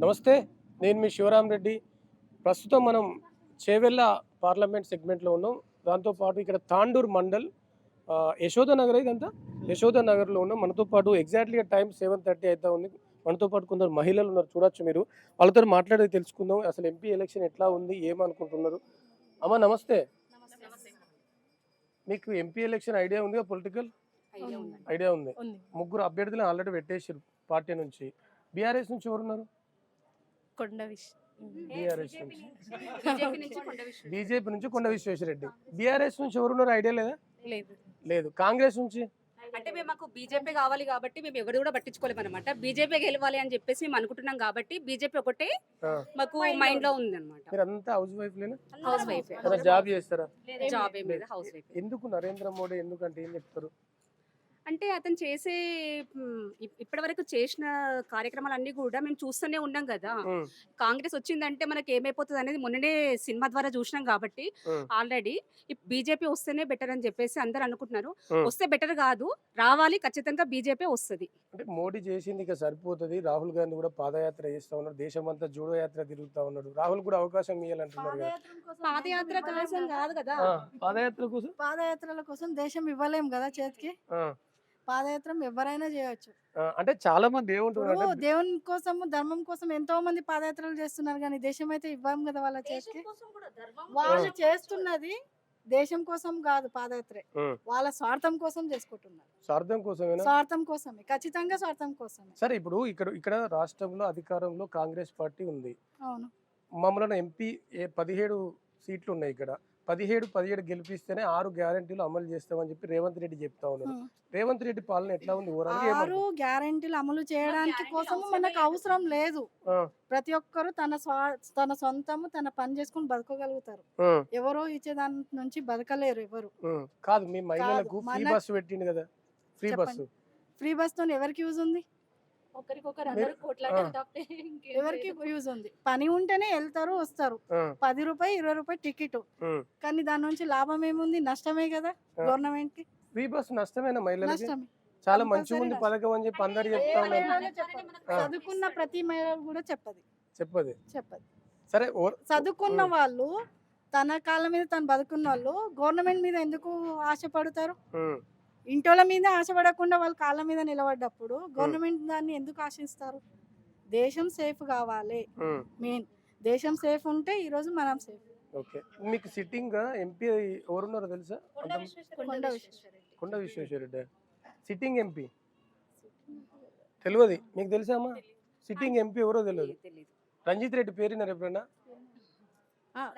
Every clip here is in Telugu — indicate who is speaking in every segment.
Speaker 1: నమస్తే నేను మీ శివరాం రెడ్డి. ప్రస్తుతం మనం చేవెళ్ళ పార్లమెంట్ సెగ్మెంట్లో ఉన్నాం. దాంతోపాటు ఇక్కడ తాండూర్ మండల్ యశోద నగర్ ఇదంతా? యశోద నగర్లో ఉన్నాం. మనతో పాటు ఎగ్జాక్ట్లీ టైం సెవెన్ థర్టీ అయితే ఉంది. మనతో పాటు కొందరు మహిళలు ఉన్నారు. చూడొచ్చు మీరు. వాళ్ళతో మాట్లాడేది తెలుసుకుందాం. అసలు ఎంపీ ఎలక్షన్ ఎట్లా ఉంది? ఏమనుకుంటున్నారు? అమ్మ నమస్తే. మీకు ఎంపీ ఎలక్షన్ ఐడియా ఉంది పొలిటికల్?
Speaker 2: ఐడియా
Speaker 1: ఉంది.
Speaker 2: ఉంది.
Speaker 1: ముగ్గురు అభ్యర్థులు ఆల్రెడీ పెట్టేసారు పార్టీ నుంచి. బీఆర్ఎస్ నుంచి ఎవరున్నారు?
Speaker 2: కొండ విష్
Speaker 1: బీఆర్ఎస్ నుంచి.
Speaker 2: బీజేపీ నుంచి కొండ
Speaker 1: విశ్వేశ్వరరెడ్డి. బీఆర్ఎస్ నుంచి ఎవరున్నారు? ఐడియా లేదా?
Speaker 2: లేదు.
Speaker 1: లేదు. కాంగ్రెస్ నుంచి?
Speaker 3: అంటే మేము మాకు బీజేపీ కావాలి కాబట్టి మేము ఎవరు కూడా పట్టించుకోలేము అనమాట బీజేపీ గెలవాలి అని చెప్పేసి మేము అనుకుంటున్నాం కాబట్టి బీజేపీ ఒకటే. మాకు మైండ్లో ఉంది. అనమాట
Speaker 1: మీరు అంతా హౌస్ వైఫ్ లేనా
Speaker 3: హౌస్ వైఫ్
Speaker 1: జాబ్ చేస్తారా?
Speaker 3: జాబ్ ఏం లేదు. హౌస్ వైఫ్
Speaker 1: ఎందుకు నరేంద్ర మోడీ ఎందుకంటే ఏం చెప్తారు?
Speaker 3: అంటే అతను చేసే ఇప్పటి వరకు చేసిన కార్యక్రమాలన్నీ కూడా మేము చూస్తూనే ఉన్నాం కదా. కాంగ్రెస్ వచ్చిందంటే మనకి ఏమైపోతుంది అనేది మొన్ననే సినిమా ద్వారా చూసినాం కాబట్టి ఆల్రెడీ బీజేపీ వస్తేనే బెటర్ అని చెప్పేసి అందరు అనుకుంటున్నారు. వస్తే బెటర్ కాదు రావాలి ఖచ్చితంగా బీజేపీ వస్తుంది.
Speaker 1: అంటే మోడీ చేసింది ఇక సరిపోతుంది. రాహుల్ గాంధీ కూడా పాదయాత్ర చేస్తా ఉన్నాడు. దేశం అంతా జూడో యాత్ర తిరుగుతా ఉన్నాడు. రాహుల్ కూడా అవకాశం ఇవ్వాలంటున్నారు కదా.
Speaker 3: పాదయాత్ర కోసం కాదు కదా.
Speaker 1: పాదయాత్ర కోసం?
Speaker 4: పాదయాత్రల కోసం దేశం ఇవ్వలేం కదా చేతికి? పాదయాత్ర ఎవరైనా చేయొచ్చు.
Speaker 1: అంటే చాలా మంది ఏమంటున్నారు
Speaker 4: దేవుని కోసం ధర్మం కోసం ఎంతో మంది పాదయాత్రలు చేస్తున్నారు. కానీ దేశం అయితే ఇవ్వం కదా వాళ్ళ చేతికి. వాళ్ళు చేస్తున్నది దేశం కోసం కాదు పాదయాత్ర. వాళ్ళ స్వార్థం కోసం చేసుకుంటున్నారు.
Speaker 1: స్వార్థం కోసమేనా?
Speaker 4: స్వార్థం కోసమే. ఖచ్చితంగా స్వార్థం కోసమే.
Speaker 1: సరే ఇప్పుడు ఇక్కడ ఇక్కడ రాష్ట్రంలో అధికారంలో కాంగ్రెస్ పార్టీ ఉంది.
Speaker 4: అవును.
Speaker 1: మమ్మల్ని ఎంపీ పదిహేడు సీట్లు ఉన్నాయి ఇక్కడ. పదిహేడు పదిహేడు గెలిపిస్తేనే ఆరు గ్యారంటీలు అమలు చేస్తామని చెప్పి రేవంత్ రెడ్డి చెప్తా ఉన్నారు. రేవంత్ రెడ్డి పాలన ఎట్లా ఉంది?
Speaker 4: ఆరు గ్యారెంటీలు అమలు చేయడానికి కోసం మనకు. అవసరం లేదు. ప్రతి ఒక్కరు తన స్వా తన సొంతము తన పని చేసుకుని బతకగలుగుతారు. ఎవరో ఇచ్చే దాని నుంచి బతకలేరు ఎవరు.
Speaker 1: కాదు మీ మహిళలకు ఫ్రీ బస్సు పెట్టిండు కదా. ఫ్రీ. బస్సు.
Speaker 4: ఫ్రీ బస్తో ఎవరికి యూజ్ ఉంది?
Speaker 3: ఒకరికొకరు
Speaker 1: మీరు-
Speaker 3: అందరూ కొట్లాడడం
Speaker 1: ఆ.
Speaker 3: తప్పితే ఇంకేం
Speaker 4: ఎవరికి
Speaker 3: లేదు.
Speaker 4: యూజ్ ఉంది పని ఉంటేనే వెళ్తారు వస్తారు పది రూపాయి ఇరవై రూపాయి టికెట్ కానీ దాని నుంచి లాభం ఏముంది నష్టమే కదా. గవర్నమెంట్కి
Speaker 1: ఫ్రీ బస్సు నష్టమేనా మహిళలకి
Speaker 4: నష్టమే
Speaker 1: చాలా మంచిగా ఉంది. పథకం అని చెప్పి అందరు
Speaker 4: ఏ
Speaker 1: చెప్తా
Speaker 4: మహిళ
Speaker 1: ఉన్నారు
Speaker 4: కూడా చెప్పదు.
Speaker 1: ఆ.
Speaker 4: చదువుకున్న ప్రతి మహిళ కూడా చెప్పదు
Speaker 1: చెప్పదు
Speaker 4: చెప్పదు
Speaker 1: సరే ఓ-
Speaker 4: చదువుకున్న
Speaker 1: ఉమ్.
Speaker 4: వాళ్ళు తన కాళ్ళ మీద తను బతుకున్న వాళ్ళు గవర్నమెంట్ మీద ఎందుకు ఆశపడతారు
Speaker 1: ఉమ్,
Speaker 4: ఇంటోళ్ళ మీద ఆశపడకుండా వాళ్ళ కాళ్ళ మీద నిలబడ్డప్పుడు గవర్నమెంట్ దాన్ని ఎందుకు ఆశిస్తారు? దేశం సేఫ్ కావాలి. మెయిన్ దేశం సేఫ్ ఉంటే ఈ రోజు మనం సేఫ్.
Speaker 1: ఓకే. మీకు సిట్టింగ్ ఎంపీ ఎవరున్నారో తెలుసా?
Speaker 3: కొండ
Speaker 1: విశ్వేశ్వరరెడ్డి. Sitting MP. తెలియదు. మీకు తెలుసా అమ్మా? సిట్టింగ్ ఎంపీ ఎవరో తెలియదు. రంజిత్ రెడ్డి పేరున్నారు ఎప్పుడైనా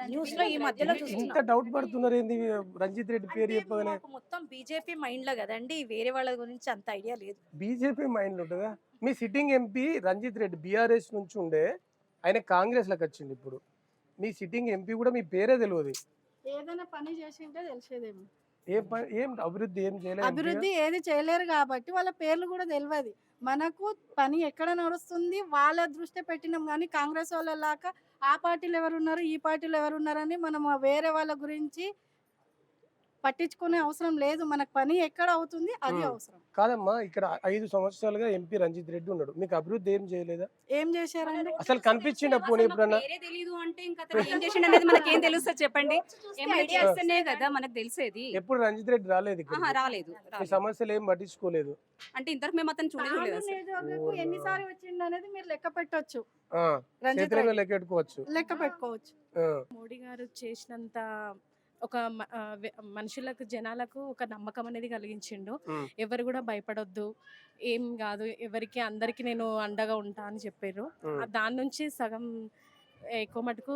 Speaker 5: న్యూస్లో ఈ మధ్యలో
Speaker 1: ఇంత
Speaker 5: చూస్తున్నాం.
Speaker 1: డౌట్ పడుతున్నారు ఏంది రంజిత్ రెడ్డి పేరు చెప్పగానే?
Speaker 5: మొత్తం బీజేపీ మైండ్లో కదండి వేరే వాళ్ళ గురించి అంత ఐడియా లేదు.
Speaker 1: బీజేపీ మైండ్ ఉంటుందా? మీ sitting MP Ranjith Reddy BRS నుంచి ఉండే ఆయన కాంగ్రెస్లకు వచ్చింది ఇప్పుడు. మీ సిట్టింగ్ ఎంపీ కూడా మీ పేరే తెలియదు
Speaker 4: ఏదైనా పని చేసింటే తెలిసేదేమో.
Speaker 1: ఏం పని- ఏం అభివృద్ధి ఏం చేయలేదు
Speaker 4: అభివృద్ధి ఏది చేయలేరు కాబట్టి వాళ్ళ పేర్లు కూడా తెలియదు మనకు పని ఎక్కడ నడుస్తుంది? వాళ్ళ దృష్టి పెట్టినాం కానీ కాంగ్రెస్ వాళ్ళలాగా ఆ పార్టీలు ఎవరున్నారు? ఈ పార్టీలు ఎవరున్నారని మనం వేరే వాళ్ళ గురించి పట్టించుకునే అవసరం లేదు. మనకు పని ఎక్కడ అవుతుంది అది. అవసరం.
Speaker 1: కాదమ్మా ఇక్కడ ఐదు సంవత్సరాలుగా ఎంపీ రంజిత్ రెడ్డి ఉన్నాడు. మీకు అభివృద్ధి ఏం చేయలేదా?
Speaker 4: ఏం చేశారండి?
Speaker 1: అసలు కనిపించిండా పోనీ ఎప్పుడన్నా?
Speaker 3: తెలీదు అంటే ఇంకా అతను ఏం చేసిండు అనేది మనకి ఏం తెలుస్తుంది చెప్పండి? చేస్తేనే కదా. మనకు తెలిసేది.
Speaker 1: ఎప్పుడు రంజిత్ రెడ్డి రాలేదు ఇక్కడ
Speaker 3: రాలేదు
Speaker 1: మీ. సమస్యలు ఏం పట్టించుకోలేదు?
Speaker 3: అంటే ఇంతకు మేము అతను చూడలేదు
Speaker 4: ఎన్నిసార్లు వచ్చిండు అనేది మీరు లెక్క పెట్టొచ్చు. రెడ్డి.
Speaker 1: లెక్కెట్టుకోవచ్చు
Speaker 4: లెక్క పెట్టుకోవచ్చు.
Speaker 2: మోడీ గారు చేసినంత ఒక ఆ, మనుషులకు జనాలకు ఒక నమ్మకం అనేది కలిగించిండు. ఎవరు కూడా భయపడొద్దు. ఏం కాదు. ఎవరికి అందరికి నేను అండగా ఉంటా అని చెప్పారు. ఆ దాని నుంచి సగం ఎక్కువ మటుకు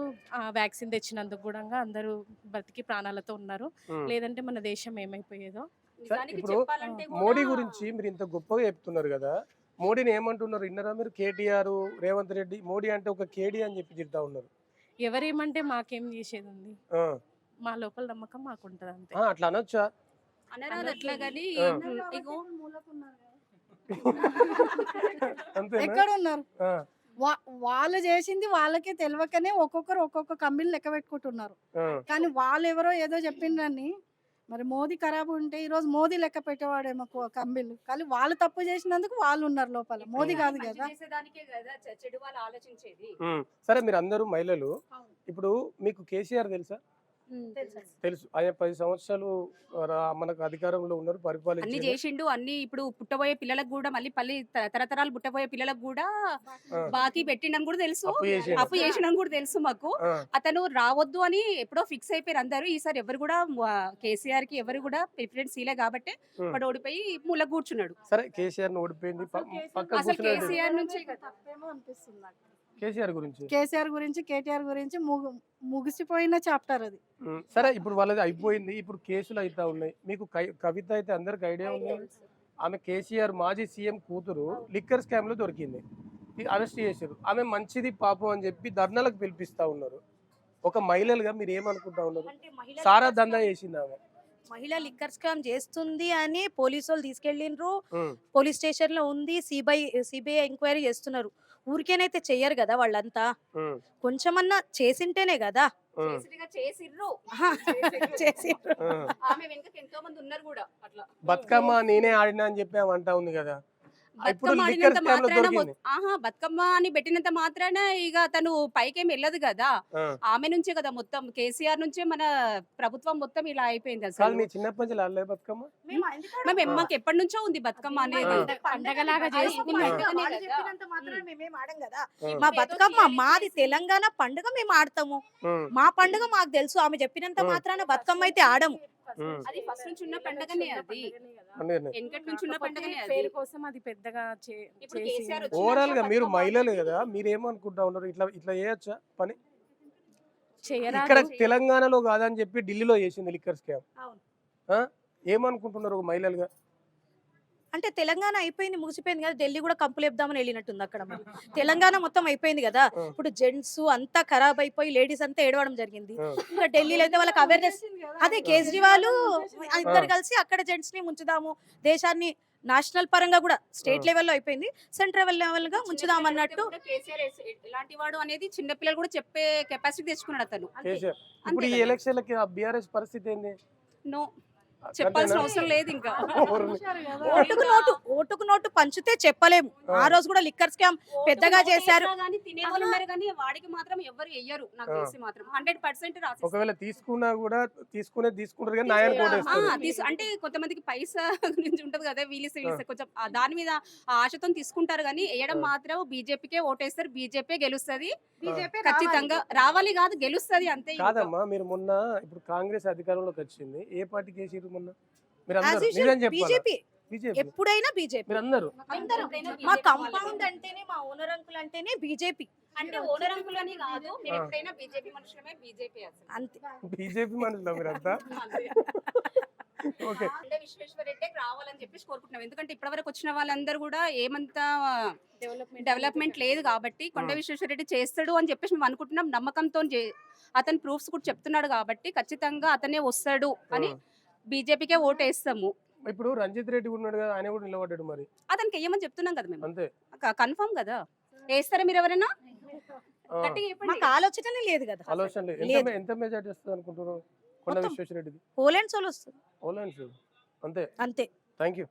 Speaker 2: వ్యాక్సిన్ తెచ్చినందుకు కూడా అందరూ బతికి ప్రాణాలతో ఉన్నారు. లేదంటే మన దేశం ఏమైపోయేదో.
Speaker 1: ఇప్పుడు మోడీ గురించి మీరు ఇంత గొప్పగా చెప్తున్నారు కదా. మోడీని ఏమంటున్నారు? విన్నారా మీరు? కేటీఆర్ రేవంత్ రెడ్డి మోడీ అంటే ఒక కేడీ అని చెప్పి తిడతా ఉన్నారు.
Speaker 2: ఎవరేమంటే మాకేం చేసేది ఉంది?
Speaker 1: ఆ,
Speaker 2: మా లోపల నమ్మకం మాకు ఉంటుంది అంతే.
Speaker 1: ఆ, అట్లా అనొచ్చా?
Speaker 3: అనరాదు అట్లా కానీ
Speaker 1: ఆ.
Speaker 3: ఇగో
Speaker 1: అంతేనా?
Speaker 4: ఎక్కడ ఉన్నారు
Speaker 1: ఆ,
Speaker 4: వా- వాళ్ళు చేసింది వాళ్ళకే తెలియకనే ఒక్కొక్కరు ఒక్కొక్క కంపెనీ లెక్క పెట్టుకుంటున్నారు.
Speaker 1: ఆ,
Speaker 4: కానీ వాళ్ళు ఎవరో ఏదో చెప్పిండ్రని మరి మోదీ ఖరాబ్ ఉంటే ఈ రోజు మోదీ లెక్క పెట్టేవాడేమో కో- కంబిలు కానీ వాళ్ళు తప్పు చేసినందుకు వాళ్ళు ఉన్నారు లోపల మోదీ కాదు
Speaker 3: మంచి
Speaker 4: కదా.
Speaker 3: చేసేదానికే కదా చె- చెడు వాళ్ళు ఆలోచించేది.
Speaker 1: ఉమ్. సరే మీరు అందరూ మహిళలు ఇప్పుడు మీకు కేసీఆర్ తెలుసా? తెలుసు. ఆయన పది సంవత్సరాలు రా- మనకు అధికారంలో ఉన్నారు
Speaker 3: అన్ని
Speaker 1: పరిపాలించారు
Speaker 3: చేసిండు అన్ని ఇప్పుడు పుట్టబోయే పిల్లలకు కూడా మళ్ళీ పల్లి తరతరాలు పుట్టబోయే పిల్లలకు కూడా. బాకీ పెట్టిండని కూడా తెలుసు.
Speaker 1: అప్పు
Speaker 3: చేసిండని కూడా తెలుసు మాకు. అతను రావద్దు అని ఎప్పుడో ఫిక్స్ అయిపోయారు అందరూ. ఈసారి ఎవరు కూడా కేసీఆర్కి ఎవరు కూడా ప్రిఫరెన్స్ ఇలే కాబట్టి. వాడు ఓడిపోయి మూల కూర్చున్నాడు.
Speaker 1: సరే కేసీఆర్ ఓడిపోయింది
Speaker 3: అసలు. కేసీఆర్ నుంచి
Speaker 4: తప్పేమో అనిపిస్తుంది నాకు.
Speaker 1: కేసీఆర్ గురించి?
Speaker 4: కేసీఆర్ గురించి కేటీఆర్ గురించి ముగు ముగిసిపోయిన చాప్టర్ అది.
Speaker 1: సరే ఇప్పుడు వాళ్ళది అయిపోయింది ఇప్పుడు కేసులు అయితే ఉన్నాయి. మీకు కవిత అయితే అందరికి ఐడియా ఉంది. ఆమె కేసీఆర్ మాజీ సీఎం కూతురు లిక్కర్ స్కామ్లో దొరికింది అరెస్ట్ చేశారు. ఆమె మంచిది పాపం అని చెప్పి ధర్నాలకు పిలిపిస్తా ఉన్నారు. ఒక మహిళలుగా మీరు ఏమనుకుంటా ఉన్నారు? సారా దందా చేసింది ఆమె.
Speaker 5: మహిళ లిక్కర్ స్కామ్ చేస్తుంది అని పోలీసు వాళ్ళు తీసుకెళ్ళిండ్రు.
Speaker 1: ఉమ్,
Speaker 5: పోలీస్ స్టేషన్లో ఉంది. సిబిఐ సిబిఐ ఎంక్వైరీ చేస్తున్నారు. ఊరికేనైతే చెయ్యరు కదా వాళ్ళంతా? కొంచెమన్నా చేసింటేనే కదా?
Speaker 1: ఉమ్,
Speaker 3: చేసినగా చేసిర్రు.
Speaker 5: ఆహా, చేసిండ్రు
Speaker 1: ఉమ్.
Speaker 3: ఆమె వెనుక ఎంతో మంది ఉన్నారు కూడా అట్లా.
Speaker 1: బతుకమ్మ నేనే ఆడినా అని చెప్పి ఆమె అంటా ఉంది కదా.
Speaker 3: బతుకమ్మ ఆడినంత మాత్రాన ఆహా బతుకమ్మ అని పెట్టినంత మాత్రాన ఇక తను పైకేం వెళ్ళదు కదా. ఆమె నుంచే కదా మొత్తం. కేసీఆర్ నుంచే మన ప్రభుత్వం మొత్తం ఇలా అయిపోయింది
Speaker 1: కాదు
Speaker 3: అసలు
Speaker 1: మీ చిన్నప్పటి నుంచి బతుకమ్మ?
Speaker 5: మేము?
Speaker 3: మాకు ఎప్పటి నుంచో ఉంది బతుకమ్మ అనేది.
Speaker 5: పండగ-
Speaker 2: పండగలాగా
Speaker 5: మా బతుకమ్మ మాది తెలంగాణ పండుగ మేము ఆడతాము. మా పండుగ మాకు తెలుసు. ఆమె చెప్పినంత. మాత్రాన బతుకమ్మ అయితే ఆడము.
Speaker 3: అది ఫస్ట్ నుంచి ఉన్న పండగనే అది. వెనకటి నుంచి ఉన్న పండగనే అది.
Speaker 2: పేరు కోసం అది పెద్దగా
Speaker 3: ఇప్పుడు కేసీఆర్
Speaker 1: ఓవరాల్గా మీరు మహిళలు కదా మీరు ఏమనుకుంటా ఉన్నారు? ఇట్లా ఇట్లా చేయొచ్చా పని. ఇక్కడ తెలంగాణలో కాదని చెప్పి ఢిల్లీలో చేసింది లిక్కర్ స్కామ్.
Speaker 5: అవును.
Speaker 1: ఆ? ఏమనుకుంటున్నారు ఒక మహిళలుగా?
Speaker 5: అంటే తెలంగాణ అయిపోయింది ముగిసిపోయింది కదా ఢిల్లీ కూడా కంపులు చెప్దామని వెళ్ళినట్టుంది అక్కడ మరి. తెలంగాణ మొత్తం అయిపోయింది కదా. ఇప్పుడు జెంట్స్ అంతా ఖరాబ్ అయిపోయి లేడీస్ అంతా ఏడవడం జరిగింది. ఇంకా ఢిల్లీలో అయితే వాళ్ళకి అవేర్నెస్ అదే కేజ్రీవాల్ ఇద్దరు కలిసి అక్కడ జెంట్స్ని ముంచుదాము దేశాన్ని నేషనల్ పరంగా కూడా స్టేట్. లెవెల్లో అయిపోయింది. సెంట్రల్ లెవెల్గా ముంచుదాం అన్నట్టు
Speaker 3: ఎలాంటి వాడు అనేది చిన్న పిల్లలు కూడా చెప్పే కెపాసిటీ తెచ్చుకున్నాడు అతను.
Speaker 1: ఇప్పుడు ఈ
Speaker 3: అంతే కదా.
Speaker 1: ఎలక్షన్లకి ఆ బీఆర్ఎస్ పరిస్థితి ఏంది?
Speaker 3: నో. చెప్పాల్సిన? అవసరం లేదు ఇంకా
Speaker 5: ఓటుకు నోటు ఓటుకు నోటు పంచితే చెప్పలేము
Speaker 1: ఆ.
Speaker 5: రోజు కూడా లిక్కర్ స్కామ్ పెద్దగా చేశారు.
Speaker 3: వాళ్ళు వాడికి మాత్రం ఎవరు వెయ్యరు నాకు. తెలిసి మాత్రం హండ్రెడ్ పర్సెంట్
Speaker 1: ఒకవేళ తీసుకున్నా కూడా తీసుకునే తీసుకుంటారు కానీ
Speaker 3: అంటే కొంతమందికి పైసా గురించి ఉంటది కదా వీలిస్తే కొంచెం దాని మీద ఆశతో తీసుకుంటారు కానీ వేయడం. మాత్రం బీజేపీకే ఓటేస్తారు బీజేపీ గెలుస్తది
Speaker 5: బీజేపీ
Speaker 3: ఖచ్చితంగా రావాలి కాదు గెలుస్తది అంతే.
Speaker 1: కాదమ్మా మీరు మొన్న ఇప్పుడు కాంగ్రెస్ అధికారంలోకి వచ్చింది ఏ పార్టీకి మొన్న? మీరు
Speaker 5: As
Speaker 1: అందరు
Speaker 5: usual
Speaker 1: నిజం చెప్పాలి?
Speaker 5: బీజేపీ
Speaker 1: బీజేపీ
Speaker 5: ఎప్పుడైనా బీజేపీ
Speaker 1: మీరు అందరు.
Speaker 5: అందరం
Speaker 3: ఎప్పుడైనా
Speaker 5: మా కంపౌండ్. అంటేనే మా ఓనర్ అంకుల్ అంటేనే బీజేపీ
Speaker 3: అంటే ఓనర్ అంకుల్ అని కాదు మేము
Speaker 1: ఆ.
Speaker 3: ఎప్పుడైనా బీజేపీ మనుషులమే బీజేపీ అసలు.
Speaker 5: అంతే.
Speaker 1: బీజేపీ మనుషులు మీరంతా
Speaker 3: అంతే.
Speaker 1: ఓకే.
Speaker 3: అంటే విశ్వేశ్వర రెడ్డి రావాలని చెప్పేసి కోరుకుంటున్నాం. ఎందుకంటే ఇప్పటివరకు వచ్చిన వాళ్ళందరూ కూడా ఏమంతా డెవలప్మెంట్ లేదు కాబట్టి కొండ
Speaker 1: Hmm.
Speaker 3: విశ్వేశ్వర రెడ్డి చేస్తాడు అని చెప్పేసి మేము అనుకుంటున్నాం. నమ్మకంతో అతను ప్రూఫ్స్ కూడా చెప్తున్నాడు కాబట్టి ఖచ్చితంగా అతనే వస్తాడు అని బీజేపీకే ఓటేస్తాము.
Speaker 1: ఇప్పుడు రంజిత్ రెడ్డి ఉన్నాడు కదా ఆయన కూడా నిలబడ్డాడు మరి.
Speaker 3: అతనికి ఏమని చెప్తున్నాం కదా మేము?
Speaker 1: అంతే.
Speaker 3: కన్ఫర్మ్ కదా? వేస్తారా మీరు ఎవరైనా.
Speaker 5: మాకు ఆలోచననే లేదు కదా.
Speaker 1: ఆలోచన లేదు. ఎంత మెజార్టీ వస్తుంది అనుకుంటున్నారు? కొండ
Speaker 5: మొత్తం.
Speaker 1: విశ్వేశ్వర రెడ్డిది.
Speaker 5: పోలాండ్ సోల్ వస్తుంది.
Speaker 1: ఓన్లైన్ అంతే.
Speaker 5: అంతే.
Speaker 1: Thank you